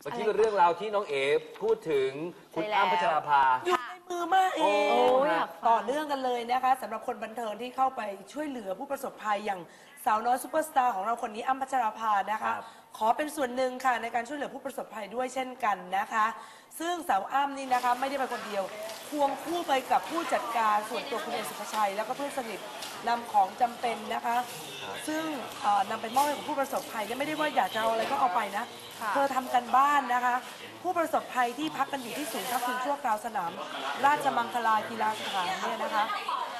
เมื่อกี้ก็เรื่องราวที่น้องเอ๋พูดถึงคุณใช่แล้วอ้ำพัชราภา อยู่ในมือมากเอโอ้งอยากฟัง ต่อเนื่องกันเลยนะคะสำหรับคนบันเทิงที่เข้าไปช่วยเหลือผู้ประสบภัยอย่างสาวน้อยซูเปอร์สตาร์ของเราคนนี้อ้ำพัชราภานะคะครับขอเป็นส่วนหนึ่งค่ะในการช่วยเหลือผู้ประสบภัยด้วยเช่นกันนะคะ ซึ่งสาวอ้ำนี่นะคะไม่ได้ไปคนเดียว ควงคู่ไปกับผู้จัดการส่วนตัวคุณเอสุภาชัย แล้วก็เพื่อนสนิทนำของจำเป็นนะคะ ซึ่งเอ่อนำไปมอบให้กับผู้ประสบภัยเนี่ยไม่ได้ว่าอยากจะเอาอะไรก็เอาไปนะ ค่ะ เธอทำกันบ้านนะคะ ผู้ประสบภัยที่พักกันอยู่ที่ศูนย์พักพิงชั่วคราวสนาม ราชมังคลากีฬาสถานเนี่ยนะคะ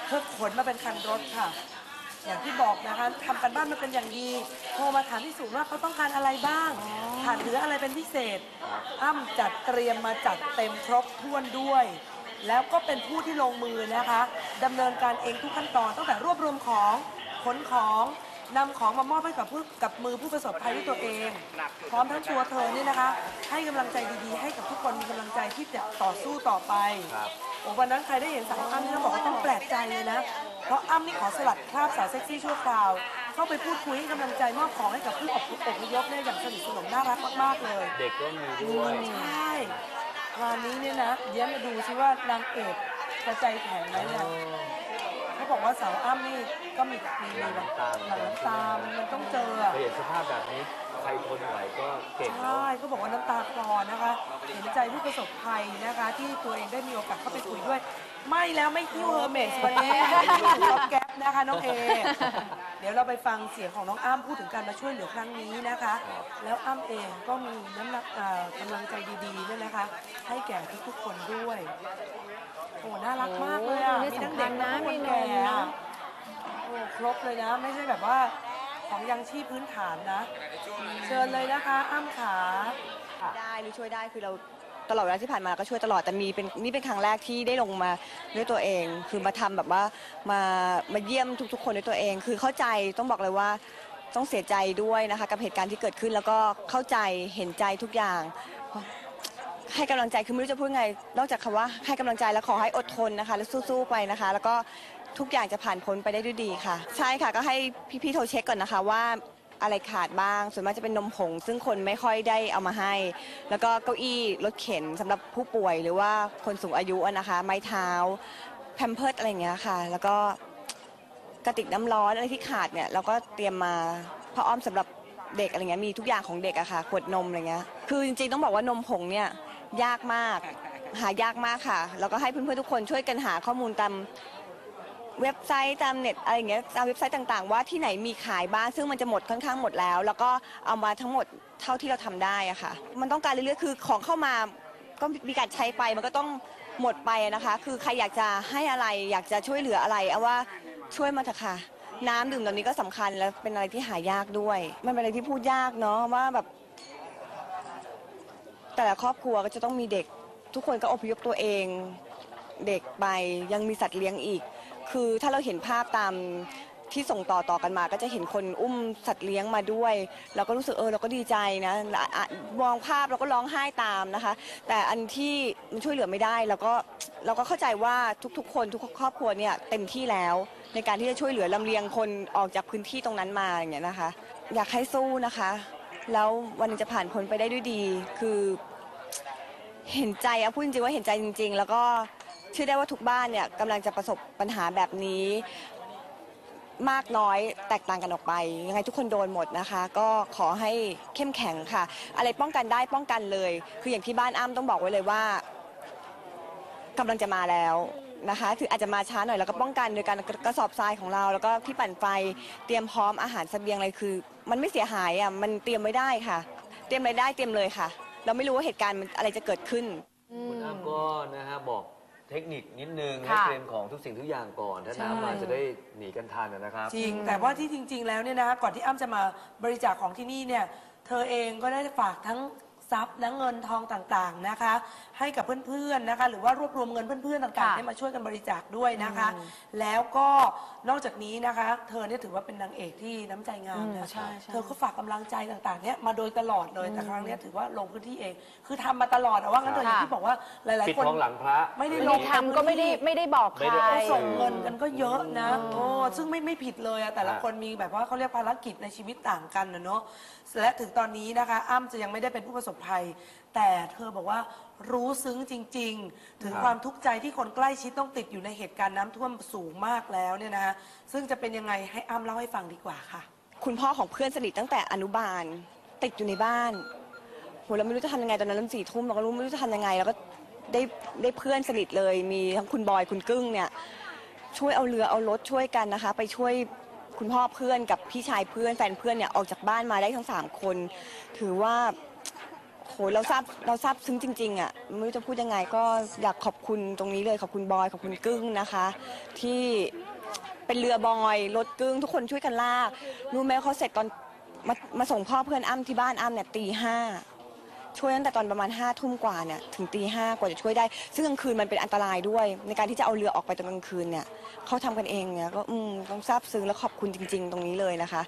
เธอขนมาเป็นคันรถค่ะ อย่างที่บอกนะคะทำกันบ้านมาเป็นอย่างดีโทรมาถามที่ศูนย์ว่าเขาต้องการอะไรบ้างขาดเหลืออะไรเป็นพิเศษอ้ำจัดเตรียมมาจัดเต็มครบถ้วนด้วย แล้วก็เป็นผู้ที่ลงมือนะคะดำเนินการเองทุกขั้นตอนตั้งแต่รวบรวมของขนของนำของมามอบให้กับผู้กับมือผู้ประสบภัยด้วยตัวเอง พร้อมทั้งตัวเธอนี่นะคะ ให้กำลังใจดีๆ ให้กับทุกคนมีกำลังใจที่จะต่อสู้ต่อไปครับ โอ้วันนั้นใครได้เห็นสาวอ้ำนี่ต้องบอกว่าต้องแปลกใจเลยนะ เพราะอ้ำนี่ขอสลัดคราบสาวเซ็กซี่ชั่วคราว เข้าไปพูดคุยให้กำลังใจมอบของให้กับผู้อพอพยพเนี่ยอย่างสนิทสนมน่ารักมากๆเลย เด็กก็มีด้วย ใช่ งานนี้เนี่ยนะเดี๋ยวมาดูซิว่านางเอกจะใจแข็งไหมเนี่ยเขาบอกว่าสาวอ้ำนี่ก็มีมีมีแบบหลังน้ำตามันต้องเจออะเคยเห็นสภาพแบบนี้ใครทนไหวก็เก่งเนาะใช่เขาบอกว่าน้ำตาคลอนะคะ เห็นใจผู้ประสบภัยนะคะ ที่ตัวเองได้มีโอกาสเข้าไปคุยด้วย ไม่แล้วไม่คิวเฮอร์เมสวันนี้รถแก๊ปนะคะน้องเอ เดี๋ยวเราไปฟังเสียงของน้องอ้ำพูดถึงการมาช่วยเหลือครั้งนี้นะคะ แล้วอ้ำเองก็มีน้ำหนักเอ่อกำลังใจดีๆด้วยนะคะ ให้แก่ทุกๆคนด้วย โอ้น่ารักมากเลยอะ โอ้มีทั้งเด็กนี่และสำคัญนะคนมีนมแก่เนอะอะโอ้ครบเลยนะ ไม่ใช่แบบว่าของยังชีพพื้นฐานนะ เชิญเลยนะคะ อ้ำขา ได้หรือช่วยได้คือเรา ตลอดเวลาที่ผ่านมาก็ช่วยตลอดแต่มีเป็นนี่เป็นครั้งแรกที่ได้ลงมาด้วยตัวเอง คือมาทำแบบว่ามามาเยี่ยมทุกๆ คนด้วยตัวเอง คือเข้าใจต้องบอกเลยว่าต้องเสียใจด้วยนะคะกับเหตุการณ์ที่เกิดขึ้นแล้วก็เข้าใจเห็นใจทุกอย่าง ให้กำลังใจคือไม่รู้จะพูดไง นอกจากคำว่าให้กำลังใจแล้วขอให้อดทนนะคะ แล้วสู้ๆไปนะคะ แล้วก็ทุกอย่างจะผ่านพ้นไปได้ด้วยดีค่ะ ใช่ค่ะก็ให้พี่ๆโทรเช็คก่อนนะคะว่า อะไรขาดบ้าง ส่วนมากจะเป็นนมผง ซึ่งคนไม่ค่อยได้เอามาให้ แล้วก็เก้าอี้รถเข็นสำหรับผู้ป่วยหรือว่าคนสูงอายุอะนะคะ ไม้เท้าแพมเพิร์ดอะไรอย่างเงี้ยค่ะ แล้วก็กระติกน้ำร้อนอะไรที่ขาดเนี่ยเราก็เตรียมมาผ้าอ้อมสำหรับเด็กอะไรเงี้ยมีทุกอย่างของเด็กอะค่ะ ขวดนมอะไรเงี้ยคือจริงๆต้องบอกว่านมผงเนี่ยยากมาก หายากมากค่ะ แล้วก็ให้เพื่อนๆทุกคนช่วยกันหาข้อมูลตาม เว็บไซต์ตามเน็ตอะไรอย่างเงี้ยตามเว็บไซต์ต่างๆ ว่าที่ไหนมีขายบ้างซึ่งมันจะหมดค่อนข้างหมดแล้ว แล้วก็เอามาทั้งหมดเท่าที่เราทำได้อะค่ะ มันต้องการเรื่อยๆคือของเข้ามาก็มีการใช้ไปมันก็ต้องหมดไปนะคะ คือใครอยากจะให้อะไรอยากจะช่วยเหลืออะไรเอาว่าช่วยมาเถอะค่ะ น้ำดื่มตอนนี้ก็สำคัญแล้วเป็นอะไรที่หายากด้วย มันเป็นอะไรที่พูดยากเนาะว่าแบบ แต่ละครอบครัวก็จะต้องมีเด็ก ทุกคนก็อพยพตัวเอง เด็กไปยังมีสัตว์เลี้ยงอีก คือถ้าเราเห็นภาพตามที่ส่งต่อต่อกันมา ก็จะเห็นคนอุ้มสัตว์เลี้ยงมาด้วย เราก็รู้สึกเออเราก็ดีใจนะอะมองภาพเราก็ร้องไห้ตามนะคะ แต่อันที่มันช่วยเหลือไม่ได้เราก็เราก็เข้าใจว่าทุกๆ คนทุกครอบครัวเนี่ยเต็มที่แล้ว ในการที่จะช่วยเหลือลำเลียงคนออกจากพื้นที่ตรงนั้นมาอย่างเงี้ยนะคะ อยากให้สู้นะคะ แล้ววันหนึงจะผ่านพ้นไปได้ด้วยดี คือ เห็นใจอะพูดจริงๆว่าเห็นใจจริง ๆ แล้วก็ เชื่อได้ว่าทุกบ้านเนี่ยกำลังจะประสบปัญหาแบบนี้มากน้อยแตกต่างกันออกไป ยังไงทุกคนโดนหมดนะคะ ก็ขอให้เข้มแข็งค่ะ อะไรป้องกันได้ป้องกันเลย คืออย่างที่บ้านอ้ำต้องบอกไว้เลยว่ากำลังจะมาแล้วนะคะถึงอาจจะมาช้าหน่อยแล้วก็ป้องกันโดยการกระสอบทรายของเรา แล้วก็ที่ปั่นไฟเตรียมพร้อมอาหารเสบียงอะไรคือ มันไม่เสียหายอะมันเตรียมไว้ได้ค่ะ เตรียมอะไรได้เตรียมเลยค่ะ เราไม่รู้ว่าเหตุการณ์มันอะไรจะเกิดขึ้นคุณอ้ำก็นะฮะบอก เทคนิคนิดนึงให้ค่ะ เตรียมของทุกสิ่งทุกอย่างก่อน ถ้าน้ำมาจะได้หนีกันทันนะครับ จริง แต่ว่าที่จริง ๆ แล้วเนี่ยนะคะก่อนที่อ้ำจะมาบริจาคของที่นี่เนี่ย เธอเองก็ได้ฝากทั้ง ทรัพย์และเงินทองต่างๆนะคะ ให้กับเพื่อนๆนะคะ หรือว่ารวบรวมเงินเพื่อนๆต่างๆค่ะ ให้มาช่วยกันบริจาคด้วยนะคะ แล้วก็นอกจากนี้นะคะ เธอเนี่ยถือว่าเป็นนางเอกที่น้ำใจงามอืมนะใช่ใช่ เธอก็ฝากกำลังใจต่างๆเนี่ยมาโดยตลอดเลยแต่ครั้งเนี้ยถือว่าลงพื้นที่เอง คือทำมาตลอดอะว่างั้นเถอะอย่างที่บอกว่าหลายปิดๆคน ทองหลังพระ ไม่ได้ไม่ลได้งทำก็ไม่ได้ไม่ได้บอกใคไม่รได้ออกส่งสื่อเงินกันก็เยอะนะโอ้ซึ่งไม่ไม่ผิดเลยอะแต่ละฮะคนมีแบบว่าเขาเรียกภารกิจในชีวิตต่างกันนะเนาะและถึงตอนนี้นะคะ อ้ำจะยังไม่ได้เป็นผู้ประสบภัย แต่เธอบอกว่ารู้ซึ้งจริง ๆ ถึงครับ ความทุกข์ใจที่คนใกล้ชิดต้องติดอยู่ในเหตุการณ์น้ำท่วมสูงมากแล้วเนี่ยนะคะซึ่งจะเป็นยังไงให้อ้ำเล่าให้ฟังดีกว่าค่ะ คุณพ่อของเพื่อนสนิทตั้งแต่อนุบาล ติดอยู่ในบ้านโหเราไม่รู้จะทำยังไงตอนนั้นเริ่มสี่ทุ่มเราก็รู้ไม่รู้จะทำยังไงแล้วก็ได้ได้เพื่อนสนิทเลย มีทั้งคุณบอยคุณกึ้งเนี่ยช่วยเอาเรือเอารถช่วยกันนะคะ ไปช่วยคุณพ่อเพื่อนกับพี่ชายเพื่อนแฟนเพื่อนเนี่ยออกจากบ้านมาได้ทั้งสามคน ถือว่า โหเราทราบเราทราบซึ้งจริง ๆอะไม่รู้จะพูดยังไงก็อยากขอบคุณตรงนี้เลยขอบคุณบอยขอบคุณกึ้งนะคะ ที่เป็นเรือบอยรถกึ้งทุกคนช่วยกันลากรู้ไหมเขาเสร็จตอนมามาส่งพ่อเพื่อนอ้ำที่บ้านอ้ำเนี่ยตีห้าช่วยตั้งแต่ตอนประมาณ5้าทุ่มกว่าเนี่ยถึงตีห้ากว่าจะช่วยได้ ซึ่งกลางคืนมันเป็นอันตรายด้วย ในการที่จะเอาเรือออกไปตอนกลางคืนเนี่ยเขาทำกันเองเนี่ยก็อืมต้องซาบซึ้งและขอบคุณจริง ๆ ตรงนี้เลยนะคะ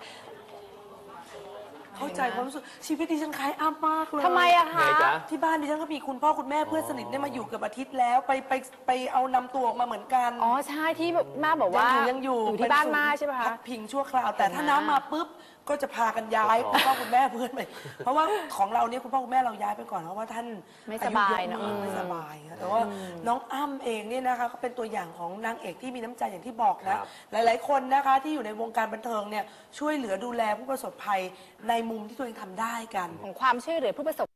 เข้าใจความรู้สึกชีวิตดิฉันคล้ายอ้ำมากเลยทำไมอะไงคะจ๊ะ ที่บ้านดิฉันก็มีคุณพ่อคุณแม่เพื่อนสนิทเนี่ยมาอยู่เกับอาทิตย์แล้วไปไปไปเอานำตัวออกมาเหมือนกันอ๋อใช่ที่แบบมาบอกว่ายังอยู่อยู่ที่บ้านมาใช่ไหมพัคะกพิงชั่วคราวแต่ถ้าน้ำมาปุ๊บก็จะพากันย้ายอ๋อคุณพ่อคุณแม่เพื่อนไปเพราะว่าของเราเนี่ยคุณพ่อคุณแม่เราย้ายไปก่อนเพราะว่าท่านไม่สบายอเนอะเยอะมากไม่สบายค่ะแต่ว่าน้องอ้ำเองเนี่ยนะคะก็เป็นตัวอย่างของนางเอกที่มีน้ำใจอย่างที่บอกนะหลาย ๆ คนนะคะที่อยู่ในวงการบันเทิงเนี่ยช่วยเหลือดูแลผู้ประสบภัยในมุมที่ตัวเองทำได้กัน ของความช่วยเหลือผู้ประสบ